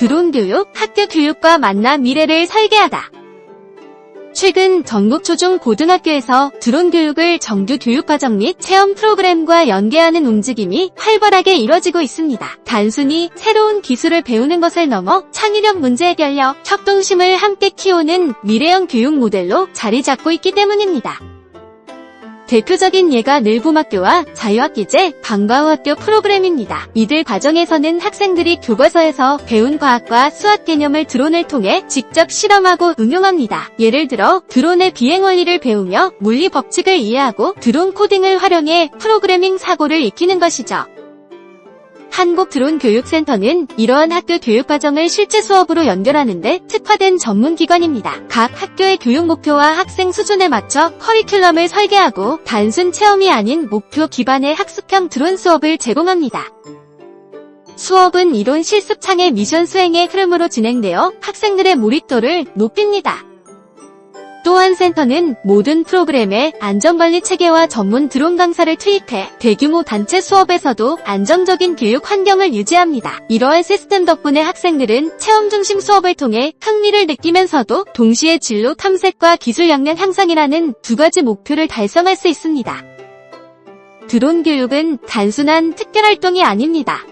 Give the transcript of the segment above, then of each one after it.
드론 교육, 학교 교육과 만나 미래를 설계하다. 최근 전국 초중 고등학교에서 드론 교육을 정규 교육 과정 및 체험 프로그램과 연계하는 움직임이 활발하게 이뤄지고 있습니다. 단순히 새로운 기술을 배우는 것을 넘어 창의력 문제 해결력, 협동심을 함께 키우는 미래형 교육 모델로 자리 잡고 있기 때문입니다. 대표적인 예가 늘봄학교와 자유학기제, 방과후학교 프로그램입니다. 이들 과정에서는 학생들이 교과서에서 배운 과학과 수학 개념을 드론을 통해 직접 실험하고 응용합니다. 예를 들어 드론의 비행 원리를 배우며 물리 법칙을 이해하고 드론 코딩을 활용해 프로그래밍 사고를 익히는 것이죠. 한국드론교육센터는 이러한 학교 교육과정을 실제 수업으로 연결하는데 특화된 전문기관입니다. 각 학교의 교육 목표와 학생 수준에 맞춰 커리큘럼을 설계하고 단순 체험이 아닌 목표 기반의 학습형 드론 수업을 제공합니다. 수업은 이론 실습 창의 미션 수행의 흐름으로 진행되어 학생들의 몰입도를 높입니다. 또한 센터는 모든 프로그램에 안전관리 체계와 전문 드론 강사를 투입해 대규모 단체 수업에서도 안정적인 교육 환경을 유지합니다. 이러한 시스템 덕분에 학생들은 체험 중심 수업을 통해 흥미를 느끼면서도 동시에 진로 탐색과 기술 역량 향상이라는 두 가지 목표를 달성할 수 있습니다. 드론 교육은 단순한 특별 활동이 아닙니다.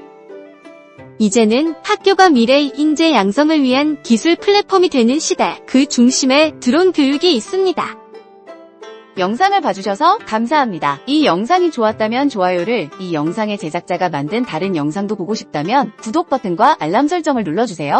이제는 학교가 미래의 인재 양성을 위한 기술 플랫폼이 되는 시대, 그 중심에 드론 교육이 있습니다. 영상을 봐주셔서 감사합니다. 이 영상이 좋았다면 좋아요를, 이 영상의 제작자가 만든 다른 영상도 보고 싶다면 구독 버튼과 알람 설정을 눌러주세요.